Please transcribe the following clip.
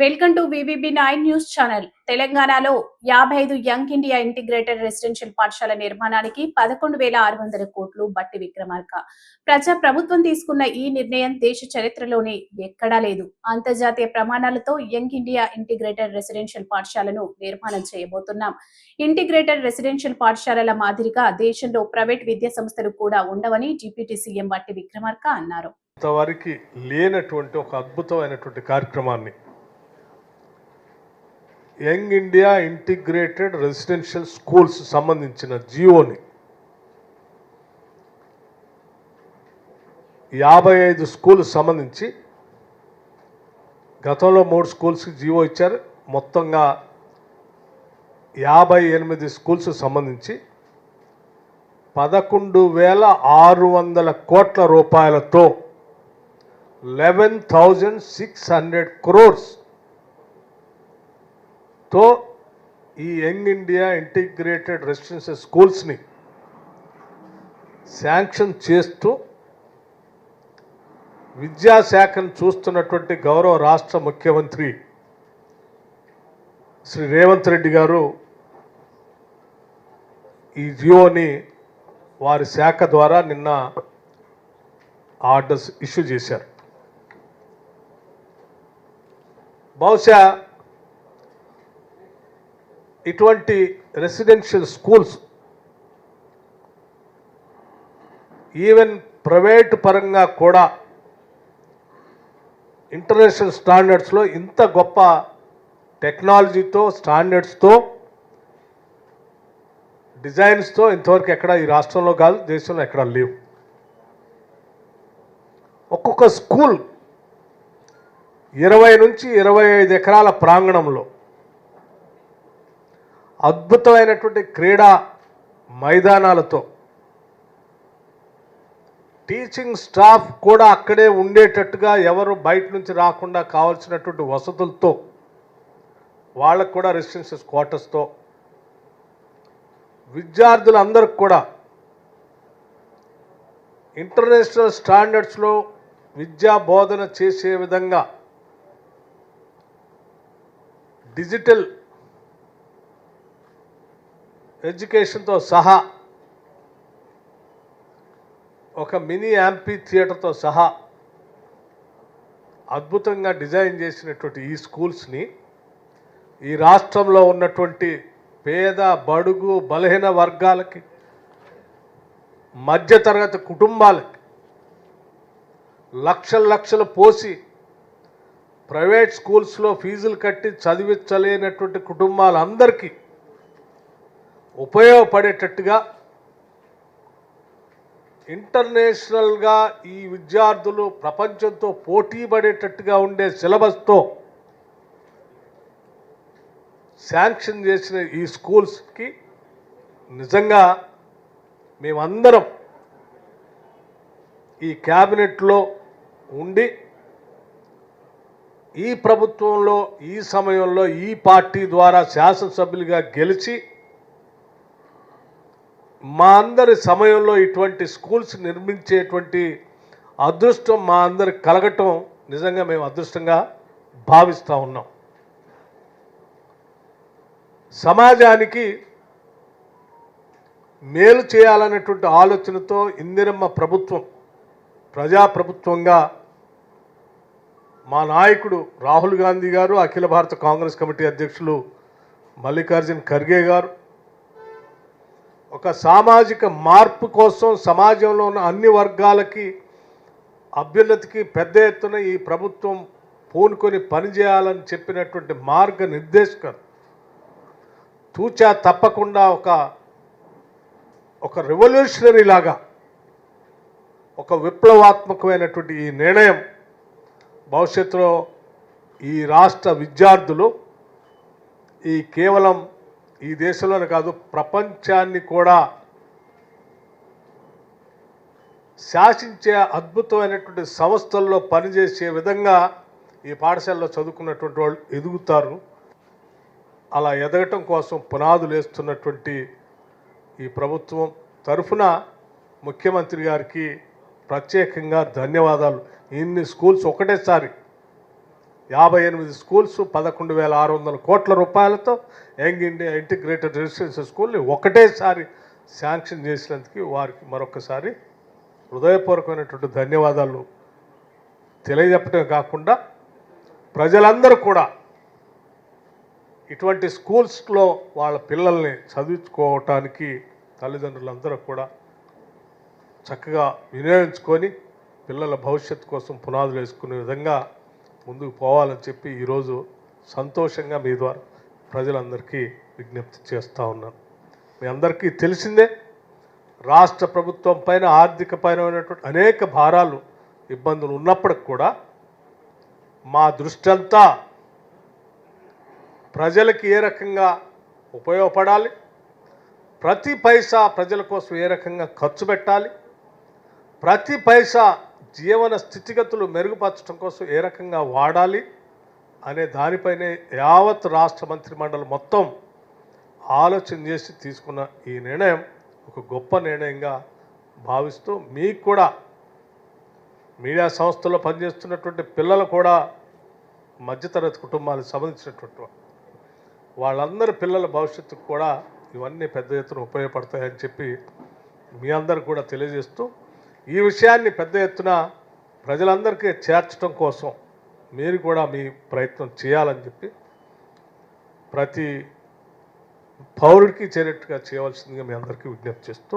Welcome to VVB nine news channel. తెలంగాణలో యాభై ఐదు యంగ్ ఇండియా ఇంటిగ్రేటెడ్ రెసిడెన్షియల్ పాఠశాల నిర్మాణానికి పదకొండు వేల ఆరు వందల కోట్లు బట్టి విక్రమార్క. ప్రజా ప్రభుత్వం తీసుకున్న ఈ నిర్ణయం దేశ చరిత్రలోనే ఎక్కడా లేదు. అంతర్జాతీయ ప్రమాణాలతో యంగ్ ఇండియా ఇంటిగ్రేటెడ్ రెసిడెన్షియల్ పాఠశాలను నిర్మాణం చేయబోతున్నాం. ఇంటిగ్రేటెడ్ రెసిడెన్షియల్ పాఠశాలల మాదిరిగా దేశంలో ప్రైవేట్ విద్యా సంస్థలు కూడా ఉండవని డిప్యూటీ సీఎం బట్టి విక్రమార్క అన్నారు. లేనటువంటి ఒక అద్భుతమైనటువంటి కార్యక్రమాన్ని young India integrated residential schools సంబంధించిన జియోని. యాభై ఐదు స్కూల్ సంబంధించి గతంలో మూడు స్కూల్స్కి జియో ఇచ్చారు. మొత్తంగా యాభై ఎనిమిది స్కూల్స్ సంబంధించి పదకొండు వేల ఆరు వందల కోట్ల రూపాయలతో eleven thousand six hundred crores తో ఈ యంగ్ ఇండియా ఇంటిగ్రేటెడ్ రెసిడెన్షియల్ స్కూల్స్ని శాంక్షన్ చేస్తూ విద్యాశాఖను చూస్తున్నటువంటి గౌరవ రాష్ట్ర ముఖ్యమంత్రి శ్రీ రేవంత్ రెడ్డి గారు ఈ జియోని వారి శాఖ ద్వారా నిన్న ఆర్డర్స్ ఇష్యూ చేశారు. బహుశా ఇటువంటి రెసిడెన్షియల్ స్కూల్స్ ఈవెన్ ప్రైవేట్ పరంగా కూడా ఇంటర్నేషనల్ స్టాండర్డ్స్లో ఇంత గొప్ప టెక్నాలజీతో స్టాండర్డ్స్తో డిజైన్స్తో ఇంతవరకు ఎక్కడ ఈ రాష్ట్రంలో కాదు దేశంలో ఎక్కడ లేవు. ఒక్కొక్క స్కూల్ ఇరవై నుంచి ఇరవై ఐదు ఎకరాల ప్రాంగణంలో అద్భుతమైనటువంటి క్రీడా మైదానాలతో. టీచింగ్ స్టాఫ్ కూడా అక్కడే ఉండేటట్టుగా ఎవరు బయట నుంచి రాకుండా కావాల్సినటువంటి వసతులతో వాళ్ళకు కూడా రెసిడెన్షియల్ క్వార్టర్స్తో విద్యార్థులందరికి కూడా ఇంటర్నేషనల్ స్టాండర్డ్స్లో విద్యా బోధన చేసే విధంగా డిజిటల్ ఎడ్యుకేషన్తో సహా ఒక మినీ యాంపీ థియేటర్తో సహా అద్భుతంగా డిజైన్ చేసినటువంటి ఈ స్కూల్స్ని ఈ రాష్ట్రంలో ఉన్నటువంటి పేద బడుగు బలహీన వర్గాలకి మధ్యతరగతి కుటుంబాలకి లక్షల లక్షలు పోసి ప్రైవేట్ స్కూల్స్లో ఫీజులు కట్టి చదివించలేనటువంటి కుటుంబాలందరికీ ఉపయోగపడేటట్టుగా ఇంటర్నేషనల్గా ఈ విద్యార్థులు ప్రపంచంతో పోటీ పడేటట్టుగా ఉండే సిలబస్తో శాంక్షన్ చేసిన ఈ స్కూల్స్కి నిజంగా మేమందరం ఈ క్యాబినెట్లో ఉండి ఈ ప్రభుత్వంలో ఈ సమయంలో ఈ పార్టీ ద్వారా శాసనసభ్యులుగా గెలిచి మా అందరి సమయంలో ఇటువంటి స్కూల్స్ నిర్మించేటువంటి అదృష్టం మా అందరి కలగటం నిజంగా మేము అదృష్టంగా భావిస్తూ ఉన్నాం. సమాజానికి మేలు చేయాలనేటువంటి ఆలోచనతో ఇందిరమ్మ ప్రభుత్వం ప్రజాప్రభుత్వంగా మా నాయకుడు రాహుల్ గాంధీ గారు అఖిల భారత కాంగ్రెస్ కమిటీ అధ్యక్షులు మల్లికార్జున్ ఖర్గే గారు ఒక సామాజిక మార్పు కోసం సమాజంలో ఉన్న అన్ని వర్గాలకి అభ్యున్నతికి పెద్ద ఎత్తున ఈ ప్రభుత్వం పూనుకొని పనిచేయాలని చెప్పినటువంటి మార్గ నిర్దేశకం తూచా తప్పకుండా ఒక ఒక రెవల్యూషనరీ లాగా ఒక విప్లవాత్మకమైనటువంటి ఈ నిర్ణయం భవిష్యత్తులో ఈ రాష్ట్ర విద్యార్థులు ఈ కేవలం ఈ దేశంలోనే కాదు ప్రపంచాన్ని కూడా శాసించే అద్భుతమైనటువంటి సంస్థల్లో పనిచేసే విధంగా ఈ పాఠశాలలో చదువుకున్నటువంటి వాళ్ళు ఎదుగుతారు. అలా ఎదగటం కోసం పునాదులు వేస్తున్నటువంటి ఈ ప్రభుత్వం తరఫున ముఖ్యమంత్రి గారికి ప్రత్యేకంగా ధన్యవాదాలు. ఇన్ని స్కూల్స్ ఒకటేసారి యాభై ఎనిమిది స్కూల్స్ పదకొండు వేల ఆరు వందల కోట్ల రూపాయలతో యంగ్ ఇండియా ఇంటిగ్రేటెడ్ రెసిడెన్షియల్ స్కూల్ని ఒకటేసారి శాంక్షన్ చేసినందుకు వారికి మరొకసారి హృదయపూర్వకమైనటువంటి ధన్యవాదాలు. తెలియజెప్పటమే కాకుండా ప్రజలందరూ కూడా ఇటువంటి స్కూల్స్లో వాళ్ళ పిల్లల్ని చదివించుకోవటానికి తల్లిదండ్రులందరూ కూడా చక్కగా వినియోగించుకొని పిల్లల భవిష్యత్తు కోసం పునాదులు వేసుకునే విధంగా ముందుకు పోవాలని చెప్పి ఈరోజు సంతోషంగా మీ ద్వారా ప్రజలందరికీ విజ్ఞప్తి చేస్తూ ఉన్నాను. మీ అందరికీ తెలిసిందే రాష్ట్ర ప్రభుత్వం పైన ఆర్థిక పరమైనటువంటి అనేక భారాలు ఇబ్బందులు ఉన్నప్పటికి కూడా మా దృష్టి అంతా ప్రజలకి ఏ రకంగా ఉపయోగపడాలి ప్రతి పైసా ప్రజల కోసం ఏ రకంగా ఖర్చు పెట్టాలి ప్రతి పైసా జీవన స్థితిగతులు మెరుగుపరచడం కోసం ఏ రకంగా వాడాలి అనే దానిపైనే యావత్ రాష్ట్ర మంత్రిమండలి మొత్తం ఆలోచన చేసి తీసుకున్న ఈ నిర్ణయం ఒక గొప్ప నిర్ణయంగా భావిస్తూ మీకు కూడా మీడియా సంస్థల్లో పనిచేస్తున్నటువంటి పిల్లలు కూడా మధ్యతరగతి కుటుంబాలకు సంబంధించినటువంటి వాళ్ళందరి పిల్లల భవిష్యత్తుకు కూడా ఇవన్నీ పెద్ద ఎత్తున ఉపయోగపడతాయని చెప్పి మీ అందరికి కూడా తెలియజేస్తూ ఈ విషయాన్ని పెద్ద ఎత్తున ప్రజలందరికీ చేర్చడం కోసం మీరు కూడా మీ ప్రయత్నం చేయాలని చెప్పి ప్రతి పౌరుడికి చేరేట్టుగా చేయవలసిందిగా మీ అందరికీ విజ్ఞప్తి చేస్తూ